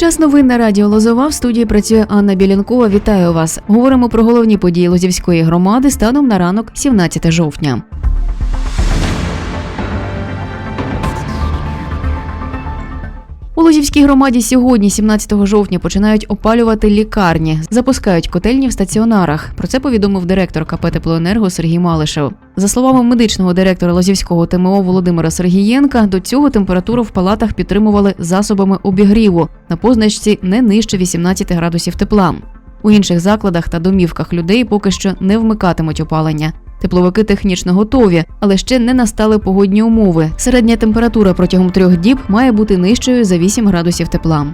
Час новин на радіо Лозова в студії працює Анна Білянкова. Вітаю вас. Говоримо про головні події Лозівської громади станом на ранок 17 жовтня. Лозівській громаді сьогодні, 17 жовтня, починають опалювати лікарні, запускають котельні в стаціонарах. Про це повідомив директор КП «Теплоенерго» Сергій Малишев. За словами медичного директора Лозівського ТМО Володимира Сергієнка, до цього температуру в палатах підтримували засобами обігріву на позначці не нижче 18 градусів тепла. У інших закладах та домівках людей поки що не вмикатимуть опалення. Тепловики технічно готові, але ще не настали погодні умови. Середня температура протягом трьох діб має бути нижчою за 8 градусів тепла.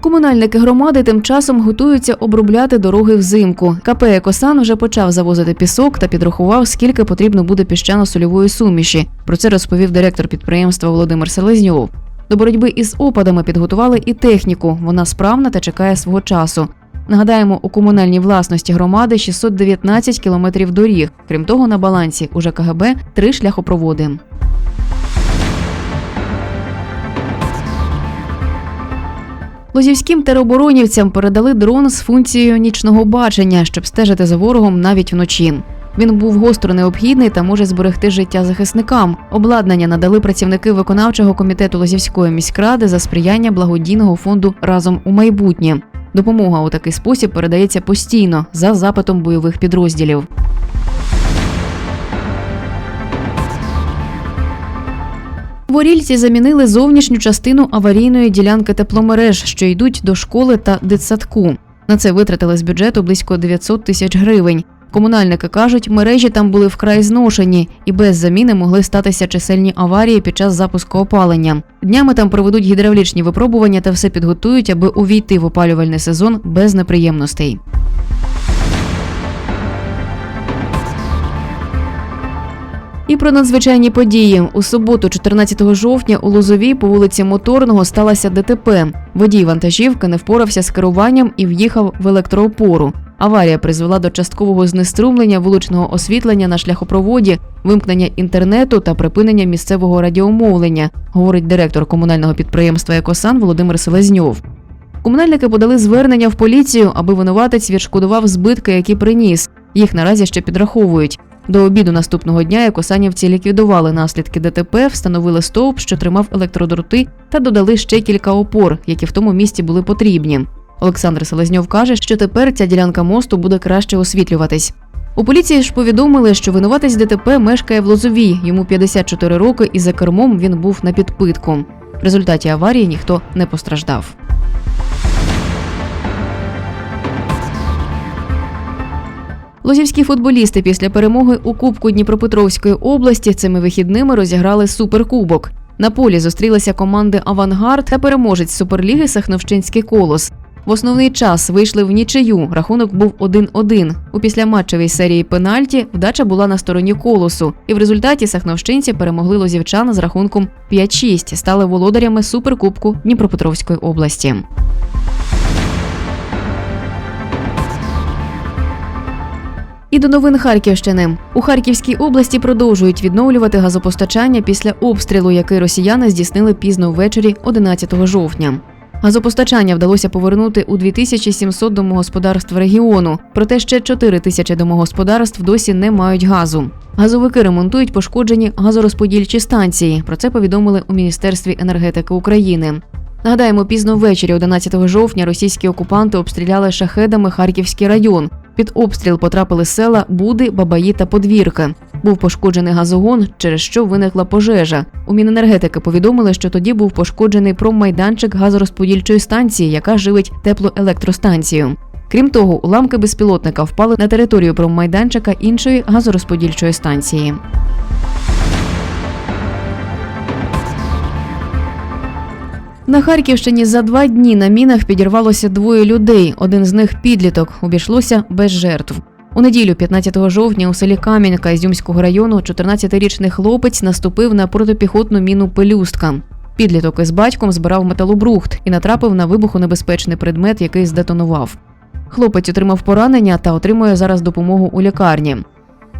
Комунальники громади тим часом готуються обробляти дороги взимку. КП «Екосан» вже почав завозити пісок та підрахував, скільки потрібно буде піщано-сольової суміші. Про це розповів директор підприємства Володимир Селезньов. До боротьби із опадами підготували і техніку. Вона справна та чекає свого часу. Нагадаємо, у комунальній власності громади 619 кілометрів доріг. Крім того, на балансі у ЖКГБ три шляхопроводи. Лозівським тероборонівцям передали дрон з функцією нічного бачення, щоб стежити за ворогом навіть вночі. Він був гостро необхідний та може зберегти життя захисникам. Обладнання надали працівники виконавчого комітету Лозівської міськради за сприяння благодійного фонду разом у майбутнє. Допомога у такий спосіб передається постійно за запитом бойових підрозділів. В Орільці замінили зовнішню частину аварійної ділянки тепломереж, що йдуть до школи та дитсадку. На це витратили з бюджету близько 900 тисяч гривень. Комунальники кажуть, мережі там були вкрай зношені і без заміни могли статися чисельні аварії під час запуску опалення. Днями там проведуть гідравлічні випробування та все підготують, аби увійти в опалювальний сезон без неприємностей. І про надзвичайні події у суботу, 14 жовтня, у Лозовій по вулиці Моторного сталося ДТП. Водій вантажівки не впорався з керуванням і в'їхав в електроопору. Аварія призвела до часткового знеструмлення вуличного освітлення на шляхопроводі, вимкнення інтернету та припинення місцевого радіомовлення, говорить директор комунального підприємства Екосан Володимир Селезньов. Комунальники подали звернення в поліцію, аби винуватець відшкодував збитки, які приніс. Їх наразі ще підраховують. До обіду наступного дня екосанівці ліквідували наслідки ДТП, встановили стовп, що тримав електродроти, та додали ще кілька опор, які в тому місці були потрібні. Олександр Селезньов каже, що тепер ця ділянка мосту буде краще освітлюватись. У поліції ж повідомили, що винуватець ДТП мешкає в Лозовій. Йому 54 роки, і за кермом він був на підпитку. В результаті аварії ніхто не постраждав. Лозівські футболісти після перемоги у Кубку Дніпропетровської області цими вихідними розіграли суперкубок. На полі зустрілися команди Авангард та переможець Суперліги Сахновщинський колос. В основний час вийшли в нічию. Рахунок був 1-1. У післяматчевій серії пенальті вдача була на стороні колосу, і в результаті сахновщинці перемогли лозівчан з рахунком 5-6, стали володарями суперкубку Дніпропетровської області. І до новин Харківщини у Харківській області продовжують відновлювати газопостачання після обстрілу, який росіяни здійснили пізно ввечері 11 жовтня. Газопостачання вдалося повернути у 2700 домогосподарств регіону, проте ще 4 тисячі домогосподарств досі не мають газу. Газовики ремонтують пошкоджені газорозподільчі станції. Про це повідомили у Міністерстві енергетики України. Нагадаємо, пізно ввечері 11 жовтня російські окупанти обстріляли шахедами Харківський район. Під обстріл потрапили села Буди, Бабаї та Подвірка. Був пошкоджений газогон, через що виникла пожежа. У Міненергетики повідомили, що тоді був пошкоджений промайданчик газорозподільчої станції, яка живить теплоелектростанцію. Крім того, уламки безпілотника впали на територію промайданчика іншої газорозподільчої станції. На Харківщині за два дні на мінах підірвалося двоє людей. Один з них підліток. Обійшлося без жертв. У неділю, 15 жовтня, у селі Кам'янка Ізюмського району 14-річний хлопець наступив на протипіхотну міну пелюстка. Підліток із батьком збирав металобрухт і натрапив на вибухонебезпечний предмет, який здетонував. Хлопець отримав поранення та отримує зараз допомогу у лікарні.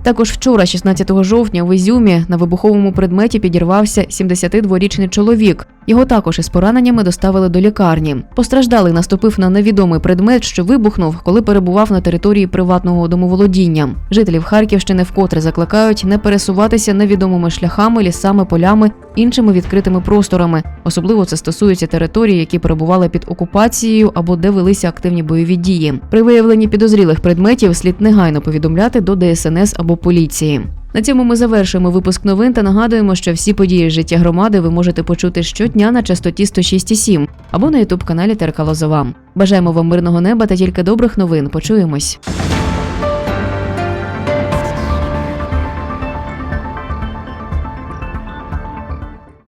Також вчора, 16 жовтня, в Ізюмі на вибуховому предметі підірвався 72-річний чоловік. Його також із пораненнями доставили до лікарні. Постраждалий наступив на невідомий предмет, що вибухнув, коли перебував на території приватного домоволодіння. Жителів Харківщини вкотре закликають не пересуватися невідомими шляхами, лісами, полями, іншими відкритими просторами. Особливо це стосується територій, які перебували під окупацією або де велися активні бойові дії. При виявленні підозрілих предметів слід негайно повідомляти до ДСНС або поліції. На цьому ми завершуємо випуск новин та нагадуємо, що всі події життя громади ви можете почути щодня на частоті 106,7 або на ютуб каналі ТРК Лозова. Бажаємо вам мирного неба та тільки добрих новин. Почуємось.